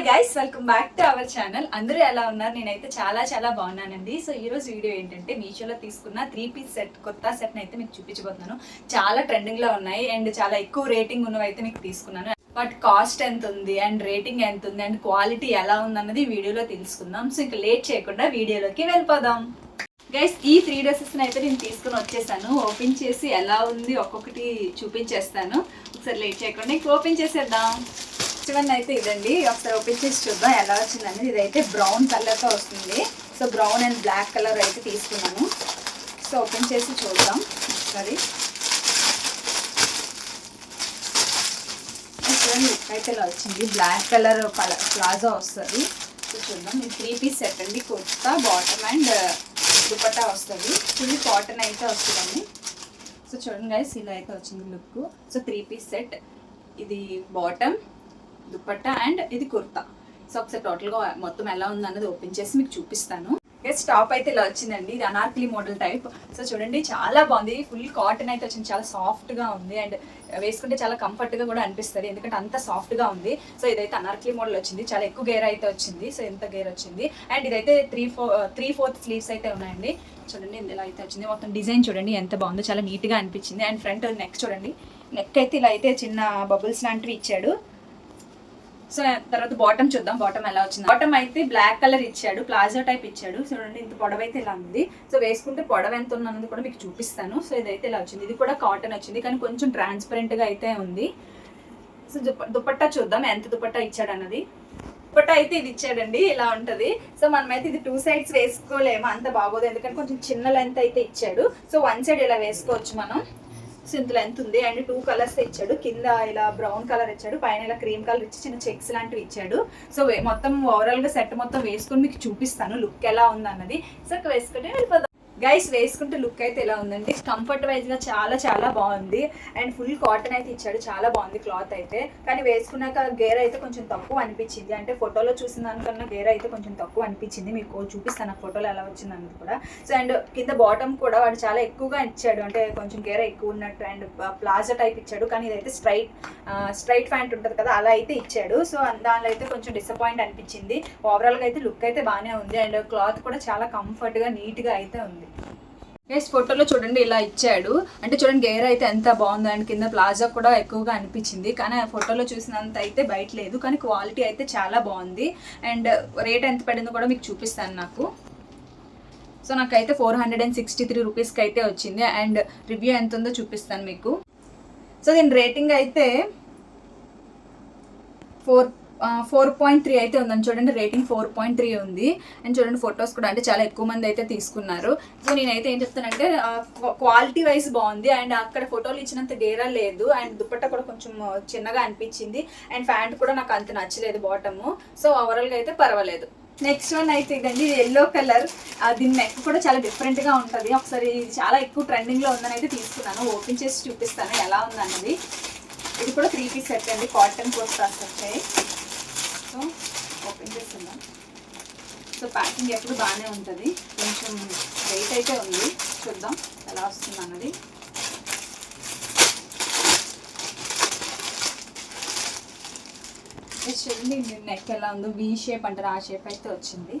Hi guys welcome back to our channel అందరూ ఎలా ఉన్నారు? నేనైతే చాలా చాలా బాగున్నానండి. సో ఈ రోజు వీడియో ఏంటంటే మీషోలో తీసుకున్న త్రీ పీస్ సెట్ కొత్త సెట్ అయితే మీకు చూపించబోతున్నాను. చాలా ట్రెండింగ్లో ఉన్నాయి అండ్ చాలా ఎక్కువ రేటింగ్ ఉన్నవి అయితే మీకు తీసుకున్నాను. బట్ కాస్ట్ ఎంత ఉంది అండ్ రేటింగ్ ఎంత ఉంది అండ్ క్వాలిటీ ఎలా ఉంది అన్నది వీడియోలో తెలుసుకుందాం. సో ఇంకా లేట్ చేయకుండా వీడియోలోకి వెళ్ళిపోదాం. గైస్ ఈ త్రీ డ్రెస్సెస్ని అయితే నేను తీసుకుని వచ్చేసాను. ఓపెన్ చేసి ఎలా ఉంది ఒక్కొక్కటి చూపించేస్తాను. ఒకసారి లేట్ చేయకుండా ఓపెన్ చేసేద్దాం. వన్ అయితే ఇదండి. ఒకసారి ఓపెన్ చేసి చూద్దాం ఎలా వచ్చిందని ఇదైతే బ్రౌన్ కలర్తో వస్తుంది. So brown and black colour అయితే తీసుకున్నాను. సో ఓపెన్ చేసి చూద్దాం ఒకసారి. చూడండి లుక్ అయితే ఇలా వచ్చింది. బ్లాక్ కలర్ ప్లాజా వస్తుంది. సో చూద్దాం. ఇది త్రీ పీస్ సెట్ అండి. Kurta bottom and uh, dupatta వస్తుంది. ఫుల్ కాటన్ అయితే వస్తుందండి. సో చూడండి గైస్ ఇలా అయితే వచ్చింది look so three piece set ఇది బాటమ్ దుపట్టా అండ్ ఇది కుర్తా. సో ఒకసారి టోటల్గా మొత్తం ఎలా ఉంది అన్నది ఓపెన్ చేసి మీకు చూపిస్తాను. గైస్ టాప్ అయితే ఇలా వచ్చిందండి. ఇది అనార్కలి మోడల్ టైప్. సో చూడండి చాలా బాగుంది. ఫుల్ కాటన్ అయితే వచ్చింది. చాలా సాఫ్ట్గా ఉంది అండ్ వేసుకుంటే చాలా కంఫర్ట్గా కూడా అనిపిస్తుంది. ఎందుకంటే అంత సాఫ్ట్గా ఉంది. సో ఇదైతే అనార్కలి మోడల్ వచ్చింది. చాలా ఎక్కువ గేర్ అయితే వచ్చింది. సో ఎంత గేర్ వచ్చింది. అండ్ ఇదైతే three four three fourth sleeves అయితే ఉన్నాయండి. చూడండి ఇలా అయితే వచ్చింది. మొత్తం డిజైన్ చూడండి ఎంత బాగుందో చాలా నీట్గా అనిపించింది. అండ్ ఫ్రంట్ నెక్ చూడండి. నెక్ అయితే ఇలా అయితే చిన్న బబుల్స్ లాంటివి ఇచ్చాడు. సో తర్వాత బాటమ్ చూద్దాం. బాటమ్ ఎలా వచ్చింది. బాటమ్ అయితే బ్లాక్ కలర్ ఇచ్చాడు. ప్లాజో టైప్ ఇచ్చాడు. చూడండి ఇంత పొడవ అయితే ఇలా ఉంది. సో వేసుకుంటే పొడవ ఎంత ఉన్నది కూడా మీకు చూపిస్తాను. సో ఇదైతే ఇలా వచ్చింది. ఇది కూడా కాటన్ వచ్చింది. కానీ కొంచెం ట్రాన్స్పరెంట్గా అయితే ఉంది. సో దుప్ప- దుపట్టా చూద్దాం. ఎంత దుపట్టా ఇచ్చాడు అన్నది. దుపట్టా అయితే ఇది ఇచ్చాడండి. ఇలా ఉంటది. సో మనమైతే ఇది టూ సైడ్స్ వేసుకోలేము. అంత బాగోదు. ఎందుకంటే కొంచెం చిన్న లెంత్ అయితే ఇచ్చాడు. సో వన్ సైడ్ ఇలా వేసుకోవచ్చు మనం. సో ఇంత లెంత్ ఉంది. అండ్ టూ కలర్స్ ఇచ్చాడు కింద ఇలా బ్రౌన్ కలర్ ఇచ్చాడు. పైన ఇలా క్రీమ్ కలర్ ఇచ్చి చిన్న చెక్స్ లాంటివి ఇచ్చాడు. సో మొత్తం ఓవరాల్గా సెట్ మొత్తం వేసుకొని మీకు చూపిస్తాను. లుక్ ఎలా ఉంది అన్నది సో వేసుకుంటే వెళ్ళిపోదాం. గైస్ వేసుకుంటే లుక్ అయితే ఎలా ఉందండి? కంఫర్ట్ వైజ్గా చాలా చాలా బాగుంది. అండ్ ఫుల్ కాటన్ అయితే ఇచ్చాడు. చాలా బాగుంది క్లాత్ అయితే. కానీ వేసుకున్నాక గేర్ అయితే కొంచెం తక్కువ అనిపించింది. అంటే ఫోటోలో చూసిన దానికన్నా గేర్ అయితే కొంచెం తక్కువ అనిపించింది. మీకు చూపిస్తాను ఆ ఫోటోలో ఎలా వచ్చింది అన్నది కూడా. సో అండ్ కింద బాటమ్ కూడా వాడు చాలా ఎక్కువగా ఇచ్చాడు. అంటే కొంచెం గేర ఎక్కువ ఉన్నట్టు అండ్ ప్లాజా టైప్ ఇచ్చాడు. కానీ ఇదైతే స్ట్రైట్ స్ట్రైట్ ప్యాంట్ ఉంటుంది కదా అలా అయితే ఇచ్చాడు. సో దానిలో అయితే కొంచెం డిసప్పాయింట్ అనిపించింది. ఓవరాల్గా అయితే లుక్ అయితే బాగానే ఉంది. అండ్ క్లాత్ కూడా చాలా కంఫర్ట్గా నీట్గా అయితే ఉంది. గైస్ ఫోటోలో చూడండి ఇలా ఇచ్చాడు. అంటే చూడండి గేర్ అయితే ఎంత బాగుంది అండ్ కింద ప్లాజా కూడా ఎక్కువగా అనిపించింది. కానీ ఆ ఫోటోలో చూసినంత అయితే బయట లేదు. కానీ క్వాలిటీ అయితే చాలా బాగుంది. అండ్ రేట్ ఎంత పడిందో కూడా మీకు చూపిస్తాను నాకు. సో నాకైతే four hundred and sixty three రూపీస్కి అయితే వచ్చింది. అండ్ రివ్యూ ఎంత ఉందో చూపిస్తాను మీకు. సో దీని రేటింగ్ అయితే ఫోర్ ఫోర్ పాయింట్ త్రీ అయితే ఉందని చూడండి రేటింగ్ ఫోర్ పాయింట్ త్రీ ఉంది. అండ్ చూడండి ఫొటోస్ కూడా అంటే చాలా ఎక్కువ మంది అయితే తీసుకున్నారు. సో నేనైతే ఏం చెప్తానంటే క్వాలిటీ వైజ్ బాగుంది. అండ్ అక్కడ ఫోటోలు ఇచ్చినంత గేరా లేదు. అండ్ దుప్పట్ట కూడా కొంచెం చిన్నగా అనిపించింది. అండ్ ప్యాంట్ కూడా నాకు అంత నచ్చలేదు బాటము సో ఓవరాల్గా అయితే పర్వాలేదు. నెక్స్ట్ వన్ అయితే ఇదండి ఎల్లో కలర్ దీని నెక్ కూడా చాలా డిఫరెంట్గా ఉంటుంది. ఒకసారి ఇది చాలా ఎక్కువ ట్రెండింగ్లో ఉందని అయితే తీసుకున్నాను. ఓపెన్ చేసి చూపిస్తాను ఎలా ఉందన్నది. ఇది కూడా త్రీ పీస్ సెట్ అండి. కాటన్ పోస్టార్స్ వచ్చాయి. సో ఓపెన్ చేస్తున్నాం. సో ప్యాకింగ్ ఎప్పుడు బాగానే ఉంటుంది. కొంచెం వెయిట్ అయితే ఉంది. చూద్దాం ఎలా వస్తుంది అన్నది. చూడండి నెక్ ఎలా ఉందో వి షేప్ అంటారు ఆ షేప్ అయితే వచ్చింది.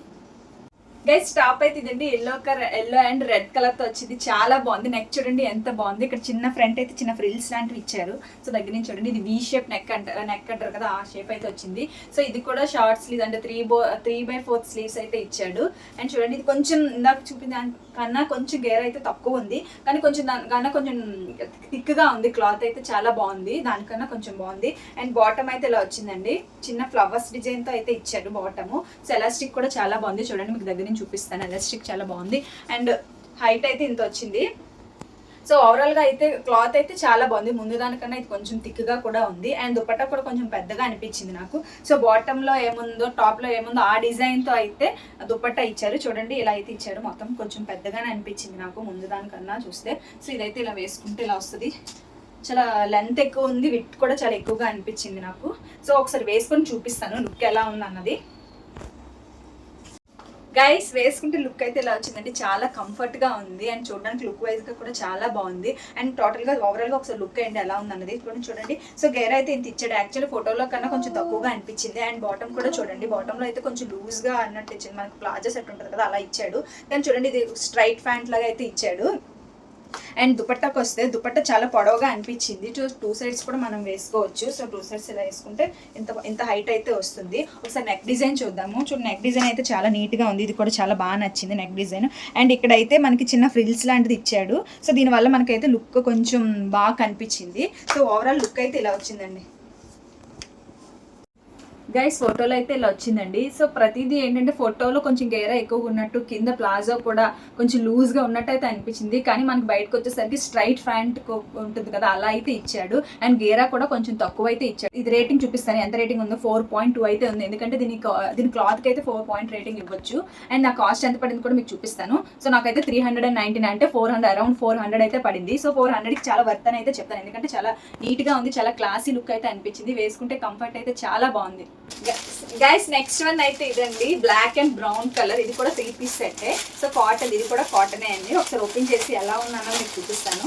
గైస్ టాప్ అయితే ఇదండి. Yellow colour yellow and red కలర్తో వచ్చింది. చాలా బాగుంది. నెక్ చూడండి ఎంత బాగుంది. ఇక్కడ చిన్న ఫ్రంట్ అయితే చిన్న ఫ్రిల్స్ లాంటివి ఇచ్చారు. సో దగ్గర నుంచి చూడండి ఇది వి షేప్ నెక్ అంటారు నెక్ అంటారు కదా ఆ షేప్ అయితే వచ్చింది. సో ఇది కూడా షార్ట్ స్లీవ్స్ అంటే త్రీ బో త్రీ బై ఫోర్త్ స్లీవ్స్ అయితే ఇచ్చాడు. అండ్ చూడండి ఇది కొంచెం ఇందాక చూపిన దానికన్నా కొంచెం గేర్ అయితే తక్కువ ఉంది. కానీ కొంచెం దానికన్నా కొంచెం థిక్గా ఉంది. క్లాత్ అయితే చాలా బాగుంది. దానికన్నా కొంచెం బాగుంది. అండ్ బాటమ్ అయితే ఇలా వచ్చిందండి. చిన్న ఫ్లవర్స్ డిజైన్తో అయితే ఇచ్చాడు బాటమ్ సో ఎలాస్టిక్ కూడా చాలా బాగుంది. చూడండి మీకు దగ్గర నేను చూపిస్తాను. ఎలాస్టిక్ చాలా బాగుంది. అండ్ హైట్ అయితే ఇంత వచ్చింది. సో ఓవరాల్గా అయితే క్లాత్ అయితే చాలా బాగుంది. ముందు దానికన్నా ఇది కొంచెం థిక్గా కూడా ఉంది. అండ్ దుపట్టా కూడా కొంచెం పెద్దగా అనిపించింది నాకు. సో బాటంలో ఏముందో టాప్లో ఏముందో ఆ డిజైన్తో అయితే దుపట్టా ఇచ్చారు. చూడండి ఇలా అయితే ఇచ్చారు. మొత్తం కొంచెం పెద్దగానే అనిపించింది నాకు ముందు దానికన్నా చూస్తే. సో ఇదైతే ఇలా వేసుకుంటే ఇలా వస్తుంది. చాలా లెంత్ ఎక్కువ ఉంది. విత్ కూడా చాలా ఎక్కువగా అనిపించింది నాకు. సో ఒకసారి వేసుకొని చూపిస్తాను. లుక్ ఎలా ఉంది అన్నది గైస్ వేసుకుంటే లుక్ అయితే ఇలా వచ్చిందండి చాలా కంఫర్ట్గా ఉంది అండ్ చూడడానికి లుక్ వైజ్గా కూడా చాలా బాగుంది. అండ్ టోటల్గా ఓవరాల్గా ఒకసారి లుక్ అయ్యింది ఎలా ఉంది అన్నది కూడా చూడండి. సో గేర్ అయితే ఇంత ఇచ్చాడు. యాక్చువల్లీ ఫోటోలో కన్నా కొంచెం తక్కువగా అనిపించింది. అండ్ బాటమ్ కూడా చూడండి. బాటమ్లో అయితే కొంచెం లూజ్గా అన్నట్టు ఇచ్చింది. మనకి ప్లాజా సెట్ ఉంటుంది కదా అలా ఇచ్చాడు. కానీ చూడండి ఇది స్ట్రైట్ ప్యాంట్ లాగా అయితే ఇచ్చాడు. అండ్ దుపట్టాకి వస్తే దుపట్టా చాలా పొడవుగా అనిపించింది. టూ టూ సైడ్స్ కూడా మనం వేసుకోవచ్చు. సో టూ సైడ్స్ ఇలా వేసుకుంటే ఇంత ఇంత హైట్ అయితే వస్తుంది. ఒకసారి నెక్ డిజైన్ చూద్దాము. చూడండి నెక్ డిజైన్ అయితే చాలా నీట్గా ఉంది. ఇది కూడా చాలా బాగా నచ్చింది నెక్ డిజైన్ అండ్ ఇక్కడైతే మనకి చిన్న ఫ్రిల్స్ లాంటిది ఇచ్చాడు. సో దీనివల్ల మనకైతే లుక్ కొంచెం బాగా కనిపించింది. సో ఓవరాల్ లుక్ అయితే ఇలా వచ్చిందండి. గైస్ ఫోటోలో అయితే ఇలా వచ్చిందండి. సో ప్రతిదీ ఏంటంటే ఫోటోలో కొంచెం గేరా ఎక్కువగా ఉన్నట్టు కింద ప్లాజో కూడా కొంచెం లూజ్గా ఉన్నట్టు అయితే అనిపించింది. కానీ మనకి బయటకు వచ్చేసరికి స్ట్రైట్ ఫ్యాంట్ ఉంటుంది కదా అలా అయితే ఇచ్చాడు. అండ్ గేరా కూడా కొంచెం తక్కువ అయితే ఇచ్చాడు. ఇది రేటింగ్ చూపిస్తాను. ఎంత రేటింగ్ ఉందో? ఫోర్ పాయింట్ టూ అయితే ఉంది. ఎందుకంటే దీని దీని క్లాత్కి అయితే ఫోర్ పాయింట్ రేటింగ్ ఇవ్వచ్చు. అండ్ నా కాస్ట్ ఎంత పడింది కూడా మీకు చూపిస్తాను. సో నాకైతే త్రీ హండ్రెడ్ అండ్ నైన్టీ అంటే four hundred around four hundred అయితే పడింది. సో ఫోర్ హండ్రెడ్కి చాలా వర్త్ అని అయితే చెప్తాను. ఎందుకంటే చాలా నీట్గా ఉంది. చాలా క్లాసీ లుక్ అయితే అనిపించింది. వేసుకుంటే కంఫర్ట్ అయితే చాలా బాగుంది. గైస్ నెక్స్ట్ వన్ అయితే ఇదండి. బ్లాక్ అండ్ బ్రౌన్ కలర్ ఇది కూడా three piece set so cotton ఇది కూడా కాటనే అండి. ఒకసారి ఓపెన్ చేసి ఎలా ఉన్నానో మీకు చూపిస్తాను.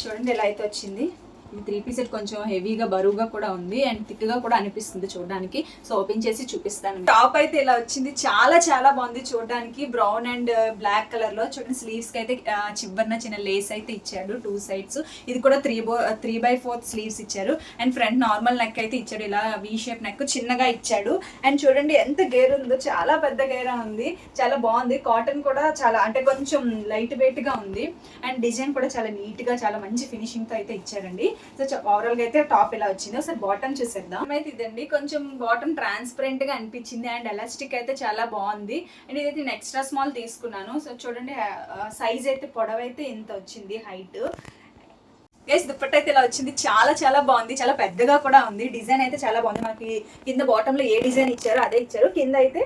చూడండి ఎలా అయితే వచ్చింది. ఈ త్రీ పీస్ సెట్ కొంచెం హెవీగా బరువుగా కూడా ఉంది అండ్ థిక్గా కూడా అనిపిస్తుంది చూడడానికి. సో ఓపెన్ చేసి చూపిస్తాను టాప్ అయితే ఇలా వచ్చింది. చాలా చాలా బాగుంది చూడడానికి. బ్రౌన్ అండ్ బ్లాక్ కలర్లో చూడండి. స్లీవ్స్కి అయితే చివరిన చిన్న లేస్ అయితే ఇచ్చాడు టూ సైడ్స్ ఇది కూడా త్రీ బో త్రీ బై ఫోర్త్ స్లీవ్స్ ఇచ్చారు. అండ్ ఫ్రంట్ నార్మల్ నెక్ అయితే ఇచ్చాడు. ఇలా వీ షేప్ నెక్ చిన్నగా ఇచ్చాడు. అండ్ చూడండి ఎంత గేర్ ఉందో. చాలా పెద్ద గేరా ఉంది. చాలా బాగుంది. కాటన్ కూడా చాలా అంటే కొంచెం లైట్ వెయిట్గా ఉంది. అండ్ డిజైన్ కూడా చాలా నీట్గా చాలా మంచి ఫినిషింగ్తో అయితే ఇచ్చారండి సో ఓవరాల్గా అయితే టాప్ ఇలా వచ్చింది ఒకసారి బాటమ్ చూసేద్దాం. అయితే ఇదండి కొంచెం బాటమ్ ట్రాన్స్పరెంట్గా అనిపించింది అండ్ ఎలాస్టిక్ అయితే చాలా బాగుంది. అండ్ ఇదైతే నేను ఎక్స్ట్రా స్మాల్ తీసుకున్నాను. సో చూడండి సైజ్ అయితే పొడవైతే ఇంత వచ్చింది హైట్ గైస్ దుప్పట్ట అయితే ఇలా వచ్చింది. చాలా చాలా బాగుంది. చాలా పెద్దగా కూడా ఉంది. డిజైన్ అయితే చాలా బాగుంది. మనకి కింద బాటమ్లో ఏ డిజైన్ ఇచ్చారో అదే ఇచ్చారు. కింద అయితే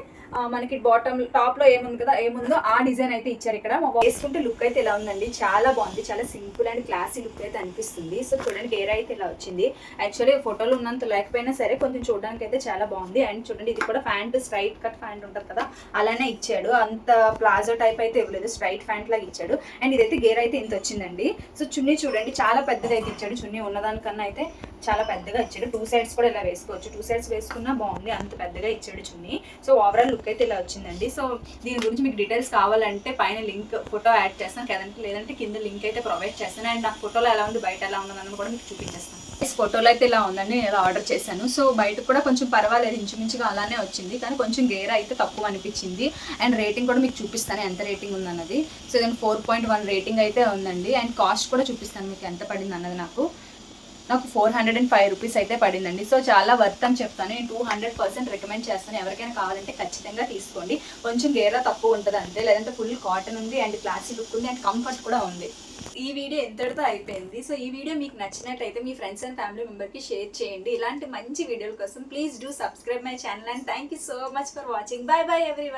మనకి బాటమ్ టాప్లో ఏముంది కదా ఏముందో ఆ డిజైన్ అయితే ఇచ్చారు ఇక్కడ. వేసుకుంటే లుక్ అయితే ఇలా ఉందండి? చాలా బాగుంది. చాలా సింపుల్ అండ్ క్లాసీ లుక్ అయితే అనిపిస్తుంది. సో చూడండి గేర్ అయితే ఇలా వచ్చింది. యాక్చువల్లీ ఫోటోలు ఉన్నంత లేకపోయినా సరే కొంచెం చూడడానికి అయితే చాలా బాగుంది. అండ్ చూడండి ఇది కూడా ప్యాంట్ స్ట్రైట్ కట్ ప్యాంట్ ఉంటుంది కదా అలానే ఇచ్చాడు. అంత ప్లాజో టైప్ అయితే ఇవ్వలేదు. స్ట్రైట్ ప్యాంట్ లాగా ఇచ్చాడు. అండ్ ఇదైతే గేర్ అయితే ఇంత వచ్చిందండి. సో చున్నీ చూడండి చాలా పెద్దది అయితే ఇచ్చాడు. చున్నీ ఉన్నదానికన్నా అయితే చాలా పెద్దగా ఇచ్చాడు. టూ సైడ్స్ కూడా ఇలా వేసుకోవచ్చు. టూ సైడ్స్ వేసుకున్నా బాగుంది. అంత పెద్దగా ఇచ్చాడు చున్నీ. సో ఓవరాల్ లుక్ అయితే ఇలా వచ్చిందండి. సో దీని గురించి మీకు డీటెయిల్స్ కావాలంటే పైన లింక్ ఫోటో యాడ్ చేస్తాను. కదంటే లేదంటే కింద లింక్ అయితే ప్రొవైడ్ చేస్తాను. అండ్ నా ఫోటోలో ఎలా ఉంది బయట ఎలా ఉందని కూడా మీకు చూపించేస్తాను. ఫోటోలో అయితే ఇలా ఉందండి. నేను ఆర్డర్ చేశాను. సో బయట కూడా కొంచెం పర్వాలేదు. ఇంచుమించుగా అలానే వచ్చింది. కానీ కొంచెం గేర్ అయితే తక్కువ అనిపించింది. అండ్ రేటింగ్ కూడా మీకు చూపిస్తాను. ఎంత రేటింగ్ ఉందన్నది. సో దీని ఫోర్ పాయింట్ వన్ రేటింగ్ అయితే ఉందండి. అండ్ కాస్ట్ కూడా చూపిస్తాను మీకు ఎంత పడింది అన్నది నాకు. నాకు four hundred and five rupees అయితే పడిందండి. సో చాలా వర్త్ అని చెప్తాను. నేను టూ హండ్రెడ్ పర్సెంట్ రికమెండ్ చేస్తాను. ఎవరికైనా కావాలంటే ఖచ్చితంగా తీసుకోండి. కొంచెం గేరా తక్కువ ఉంటుంది అంతే లేదంటే ఫుల్ కాటన్ ఉంది అండ్ క్లాసీ లుక్ ఉంది అండ్ కంఫర్ట్ కూడా ఉంది. ఈ వీడియో ఎంతటితో అయిపోయింది. సో ఈ వీడియో మీకు నచ్చినట్టయితే మీ ఫ్రెండ్స్ అండ్ ఫ్యామిలీ మెంబర్కి షేర్ చేయండి. ఇలాంటి మంచి వీడియోల కోసం please do subscribe my channel and thank you so much for watching. Bye bye every